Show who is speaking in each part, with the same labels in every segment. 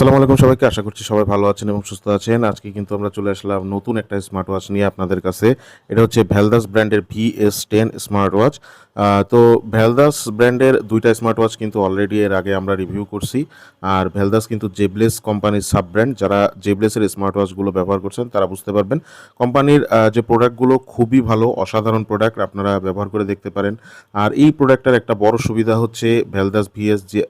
Speaker 1: আসসালামু আলাইকুম সবাইকে, আশা করছি সবাই ভালো আছেন এবং সুস্থ আছেন। আজকে কিন্তু আমরা চলে আসলাম নতুন একটা স্মার্ট ওয়াচ নিয়ে আপনাদের কাছে। এটা হচ্ছে ভ্যালদাস ব্র্যান্ডের V S ten smart watch তো ভ্যালদাস ব্র্যান্ডের দুইটা স্মার্ট ওয়াচ কিন্তু অলরেডি এর আগে আমরা রিভিউ করছি। আর ভ্যালদাস কিন্তু জেবলেস কোম্পানির সাব ব্র্যান্ড যারা জেবলেসের স্মার্ট ওয়াচগুলো ব্যবহার করছেন, তারা বুঝতে পারবেন। কোম্পানির যে প্রোডাক্টগুলো খুবই ভালো, অসাধারণ প্রোডাক্ট আপনারা ব্যবহার করে দেখতে পারেন। আর এই প্রোডাক্টটার একটা বড় সুবিধা হচ্ছে ভ্যালদাস ভিএস যে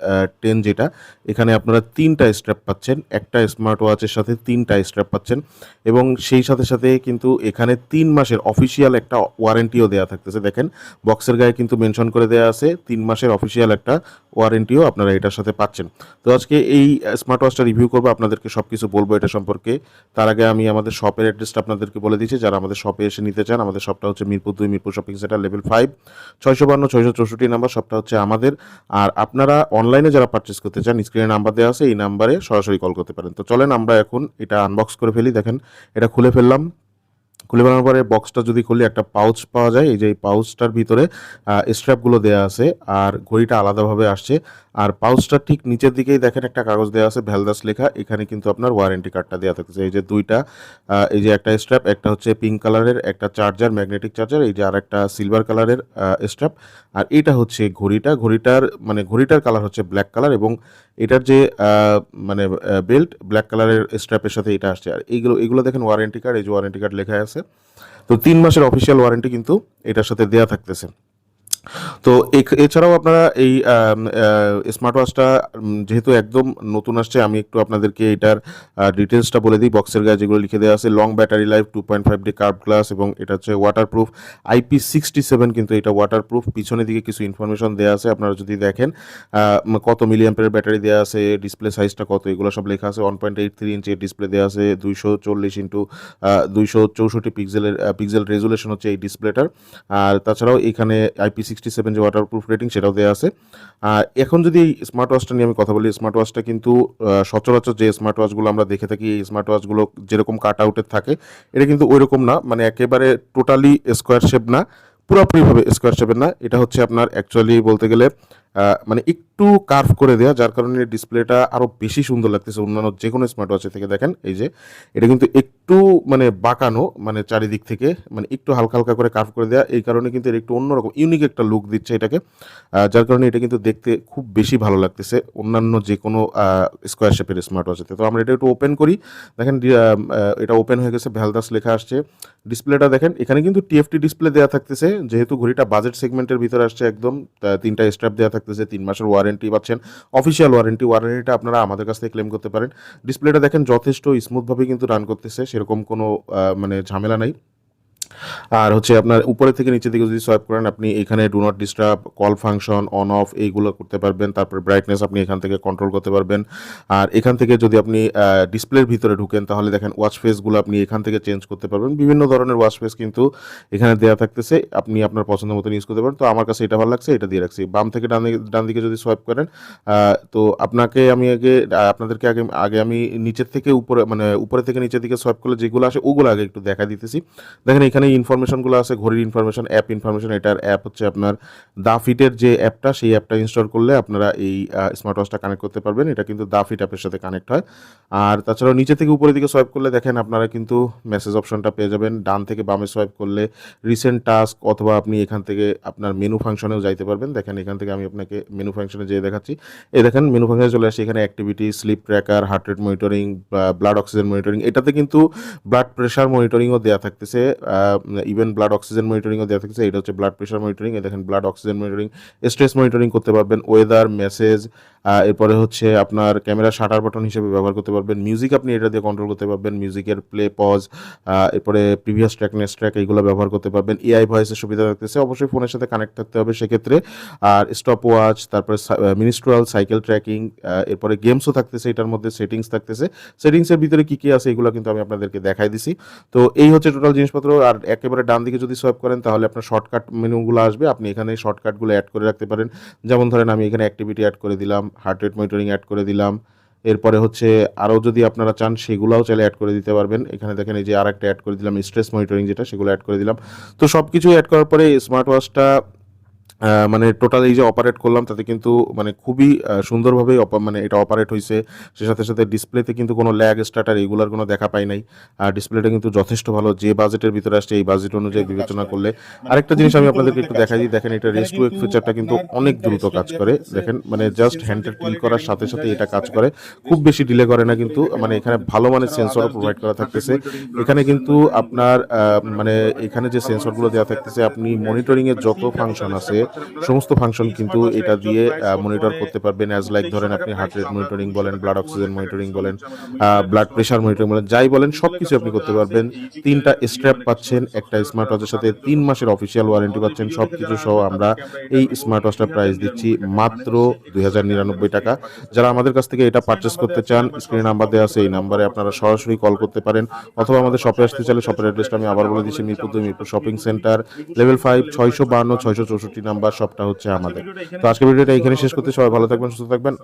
Speaker 1: টেন যেটা, এখানে আপনারা তিনটা স্ট্র্যাপ পাচ্ছেন। একটা স্মার্ট ওয়াচের সাথে তিনটা স্ট্র্যাপ পাচ্ছেন। এবং সেই সাথে সাথে কিন্তু এখানে তিন মাসের অফিসিয়াল একটা ওয়ারেন্টিও দেওয়া থাকতেছে। দেখেন বক্সের গায়ে কিন্তু মেনশন করে দেওয়া আছে, তিন মাসের অফিসিয়াল একটা ওয়ারেন্টিও আপনারা এটার সাথে পাচ্ছেন। তো আজকে এই স্মার্ট ওয়াচটা রিভিউ করব, আপনাদেরকে সব কিছু বলব এটা সম্পর্কে। তার আগে আমি আমাদের শপের অ্যাড্রেসটা আপনাদেরকে বলে দিচ্ছি যারা আমাদের শপে এসে নিতে চান, আমাদের শপটা হচ্ছে মিরপুর দুই, Mirpur shopping centre level five ছয়শো বান্ন, ছয়শো চৌষট্টি নাম্বার শপটা হচ্ছে আমাদের। আর আপনারা অনলাইনে যারা পারচেস করতে চান স্ক্রিনে নাম্বার দেওয়া আছে, এই নাম্বারে সরাসরি কল করতে পারেন। তো চলেন আমরা এখন এটা আনবক্স করে ফেলি, দেখেন, এটা খুলে ফেললাম। খুলে ফেলার পরে বক্সটা যদি খুলি, একটা পাউচ পাওয়া যায়। এই যে পাউচটার ভিতরে স্ট্র্যাপগুলো দেওয়া আছে আর ঘড়িটা আলাদাভাবে আসছে। আর পাউচটার ঠিক নিচের দিকেই দেখেন একটা কাগজ দেওয়া আছে, ভ্যালদাস লেখা। এখানে কিন্তু আপনার ওয়ারেন্টি কার্ডটা দেওয়া থাকছে এই যে দুইটা এই যে একটা স্ট্র্যাপ একটা হচ্ছে পিঙ্ক কালারের একটা চার্জার ম্যাগনেটিক চার্জার এই যে আর একটা সিলভার কালারের স্ট্র্যাপ আর এটা হচ্ছে ঘড়িটা। ঘড়িটার মানে ঘড়িটার কালার হচ্ছে ব্ল্যাক কালার এবং এটার যে মানে বেল্ট ব্ল্যাক কালারের স্ট্র্যাপের সাথে এটা আসছে। আর এইগুলো, এগুলো দেখেন ওয়ারেন্টি কার্ড এই যে ওয়ারেন্টি কার্ড লেখা আছে। তো তিন মাসের অফিসিয়াল ওয়ারেন্টি কিন্তু এটার সাথে দেওয়া থাকতেছে। তো এছাড়াও আপনারা এই স্মার্ট ওয়াচটা যেহেতু একদম নতুন আসছে, আমি একটু আপনাদেরকে এটার ডিটেলসটা বলে দিই। বক্সের গায়ে যেগুলো লিখে দেওয়া আছে long battery life two point five D curve glass এবং এটা হচ্ছে ওয়াটারপ্রুফ আইপি সিক্সটি সেভেন কিন্তু এটা ওয়াটারপ্রুফ পিছনের দিকে কিছু ইনফরমেশন দেওয়া আছে, আপনারা যদি দেখেন কত মিলিয়াম্পের ব্যাটারি দেওয়া আছে ডিসপ্লে সাইজটা কত, এগুলো সব লেখা আছে। ওয়ান পয়েন্ট এইট থ্রি ইঞ্চের ডিসপ্লে দেওয়া আছে, দুইশো চল্লিশ ইন্টু দুইশো চৌষট্টি পিক্সেলের পিক্সেল রেজুলেশন হচ্ছে এই ডিসপ্লেটার আর তাছাড়াও এখানে আইপি সিক্সটি সেভেন যে ওয়াটার প্রুফ রেটিং সেটাও দেওয়া আছে। আর এখন যদি স্মার্ট ওয়াচটা নিয়ে আমি কথা বলি স্মার্ট ওয়াচটা কিন্তু সচরাচর যে স্মার্ট ওয়াচগুলো আমরা দেখে থাকি, এই স্মার্ট ওয়াচগুলো যেরকম কাট আউটের থাকে, এটা কিন্তু ওই রকম না মানে একেবারে টোটালি স্কোয়ার শেপ না, পুরোপুরিভাবে স্কোয়ার শেপের না। এটা হচ্ছে আপনার অ্যাকচুয়ালি বলতে গেলে মানে একটু কার্ভ করে দেওয়া যার কারণে ডিসপ্লেটা আরও বেশি সুন্দর লাগতেছে। অন্যান্য যে কোনো স্মার্ট ওয়াচের থেকে দেখেন, এই যে, এটা কিন্তু একটু মানে বাঁকানো মানে চারিদিক থেকে মানে একটু হালকা হালকা করে কার্ভ করে দেওয়া এই কারণে কিন্তু একটু অন্যরকম ইউনিক একটা লুক দিচ্ছে এটাকে যার কারণে এটা কিন্তু দেখতে খুব বেশি ভালো লাগতেছে অন্যান্য যে কোনো স্কোয়ার শেপের স্মার্ট ওয়াচেতে তো আমরা এটা একটু ওপেন করি। দেখেন এটা ওপেন হয়ে গেছে ভ্যালদাস লেখা আসছে। ডিসপ্লেটা দেখেন, এখানে কিন্তু টিএফটি ডিসপ্লে দেওয়া থাকতেছে, যেহেতু ঘড়িটা বাজেট সেগমেন্টের ভিতরে আসছে একদম তিনটা স্ট্র্যাপ দেওয়া থাকতেছে, তিন মাসের ওয়ারেন্টি পাচ্ছেন। অফিসিয়াল ওয়ারেন্টি ওয়ারেন্টিটা আপনারা আমাদের কাছ থেকে ক্লেম করতে পারেন। ডিসপ্লেটা দেখেন যথেষ্ট স্মুথভাবে কিন্তু রান করতেছে, সেরকম কোনো মানে ঝামেলা নাই। আর হচ্ছে আপনার উপরে থেকে নিচের দিকে যদি সোয়াইপ করেন, আপনি এখানে do not disturb call function on off এইগুলো করতে পারবেন। তারপর ব্রাইটনেস আপনি এখান থেকে কন্ট্রোল করতে পারবেন। আর এখান থেকে যদি আপনি ডিসপ্লের ভিতরে ঢুকেন, তাহলে দেখেন ওয়াচ ফেসগুলো আপনি এখান থেকে চেঞ্জ করতে পারবেন। বিভিন্ন ধরনের ওয়াচ ফেস কিন্তু এখানে দেওয়া থাকতেছে। আপনি আপনার পছন্দ মতন ইউজ করতে পারেন। তো আমার কাছে এটা ভালো লাগছে, এটা দিয়ে রাখছি। বাম থেকে ডান দিকে ডান দিকে যদি সোয়াইপ করেন তো আপনাকে আমি আগে আপনাদেরকে আগে আগে আমি নিচের থেকে উপরে মানে উপরে থেকে নিচের দিকে সোয়াইপ করলে যেগুলো আসে, ওগুলো আগে একটু দেখা দিতেছি। দেখেন এখানে ইনফরমেশনগুলো আছে, ঘড়ির ইনফরমেশন অ্যাপ ইনফরমেশন এটার অ্যাপ হচ্ছে আপনার দা ফিটের যে অ্যাপটা সেই অ্যাপটা ইনস্টল করলে আপনারা এই স্মার্ট ওয়াচটা কানেক্ট করতে পারবেন। এটা কিন্তু দা ফিট অ্যাপের সাথে কানেক্ট হয়। আর তাছাড়াও নিচে থেকে উপরের দিকে সোয়াইপ করলে দেখেন আপনারা কিন্তু মেসেজ অপশনটা পেয়ে যাবেন। ডান থেকে বামে সোয়াইপ করলে রিসেন্ট টাস্ক অথবা আপনি এখান থেকে আপনার মেনু ফাংশনেও যাইতে পারবেন। দেখেন এখান থেকে আমি আপনাকে মেনু ফাংশনে যেয়ে দেখাচ্ছি। এই দেখেন মেনু ফাংশনে চলে আসছে এখানে activity sleep tracker heart rate monitoring blood oxygen monitoring এটাতে কিন্তু ব্লাড প্রেশার মনিটরিংও দেওয়া থাকতেছে। ইভেন ব্লাড অক্সিজেন মনিটরিংও দেওয়া থাকছে। এটা হচ্ছে ব্লাড প্রেশার মনিটরিং এই দেখেন blood oxygen monitoring stress monitoring করতে পারবেন ওয়েদার মেসেজ এরপরে হচ্ছে আপনার ক্যামেরা শাটার বাটন হিসেবে ব্যবহার করতে পারবেন মিউজিক আপনি এটা দিয়ে কন্ট্রোল করতে পারবেন মিউজিকের প্লে পজ এরপরে প্রিভিয়াস ট্র্যাক নেক্সট ট্র্যাক এইগুলো ব্যবহার করতে পারবেন এআই ভয়েসের সুবিধা থাকতেছে, অবশ্যই ফোনের সাথে কানেক্ট থাকতে হবে সেক্ষেত্রে। আর স্টপ ওয়াচ তারপরে মিনিস্ট্রাল সাইকেল ট্র্যাকিং এরপরে গেমসও থাকতেছে, এটার মধ্যে সেটিংস থাকতেছে। সেটিংসের ভিতরে কী কী আছে এগুলো কিন্তু আমি আপনাদেরকে দেখাই দিছি। তো এই হচ্ছে টোটাল জিনিসপত্র, আর একেবারে ডান দিকে যদি সোয়াইপ করেন, তাহলে আপনার শর্টকাট মেনুগুলো আসবে। আপনি এখানে শর্টকাটগুলো অ্যাড করে রাখতে পারেন। যেমন ধরেন, আমি এখানে অ্যাক্টিভিটি অ্যাড করে দিলাম হার্ট রেট মনিটরিং অ্যাড করে দিলাম। এরপরে হচ্ছে, আরও যদি আপনারা চান, সেগুলোও চাইলে অ্যাড করে দিতে পারবেন। এখানে দেখেন, এই যে আর একটা অ্যাড করে দিলাম স্ট্রেস মনিটরিং যেটা, সেগুলো অ্যাড করে দিলাম। তো সব কিছুই অ্যাড করার পরে স্মার্ট ওয়াচটা মানে টোটাল এই যে অপারেট করলাম, তাতে কিন্তু মানে খুবই সুন্দরভাবেই মানে এটা অপারেট হয়েছে সে সাথে সাথে ডিসপ্লেতে কিন্তু কোনো ল্যাগ স্টার্টার এগুলার কোনো দেখা পাই নাই। আর ডিসপ্লেটা কিন্তু যথেষ্ট ভালো। যে বাজেটের ভিতরে আসছে, এই বাজেট অনুযায়ী বিবেচনা করলে আরেকটা জিনিস আমি আপনাদেরকে একটু দেখাই দিই। দেখেন, এটা রেস্ট টু ফিচারটা কিন্তু অনেক দ্রুত কাজ করে। দেখেন মানে জাস্ট হ্যান্ডের ক্লিক করার সাথে সাথে এটা কাজ করে। খুব বেশি ডিলে করে না কিন্তু মানে এখানে ভালো মানের সেন্সরও প্রোভাইড করা থাকতেছে। এখানে কিন্তু আপনার মানে এখানে যে সেন্সরগুলো দেওয়া থাকতেছে, আপনি মনিটরিংয়ের যত ফাংশন আছে সমস্ত ফাংশন কিন্তু এটা দিয়ে মনিটর করতে পারবেন অ্যাজ লাইক ধরেন আপনি হার্ট রেট মনিটরিং বলেন ব্লাড অক্সিজেন মনিটরিং বলেন ব্লাড প্রেশার মনিটরিং বলেন, যাই বলেন সব কিছু আপনি করতে পারবেন। তিনটা স্ট্র্যাপ পাচ্ছেন, একটা স্মার্ট ওয়াচের সাথে তিন মাসের অফিসিয়াল ওয়ারেন্টি পাচ্ছেন সব কিছু সহ আমরা এই স্মার্ট ওয়াচটা প্রাইস দিচ্ছি মাত্র দুই টাকা। যারা আমাদের কাছ থেকে এটা পারচেস করতে চান স্ক্রিনে নাম্বার দেওয়া আছে, এই নাম্বারে আপনারা সরাসরি কল করতে পারেন, অথবা আমাদের শপে আসতে চাইলে শপের অ্যাড্রেসটা আমি আবার বলে দিচ্ছি, মিরপুর দুই, Mirpur shopping centre level five ছয়শো বান্ন, ছয়শো চৌষট্টি নাম্বার শপটা হচ্ছে আমাদের। তো আজকে ভিডিওটা এখানে শেষ করতে সবাই ভালো থাকবেন সুস্থ থাকবেন।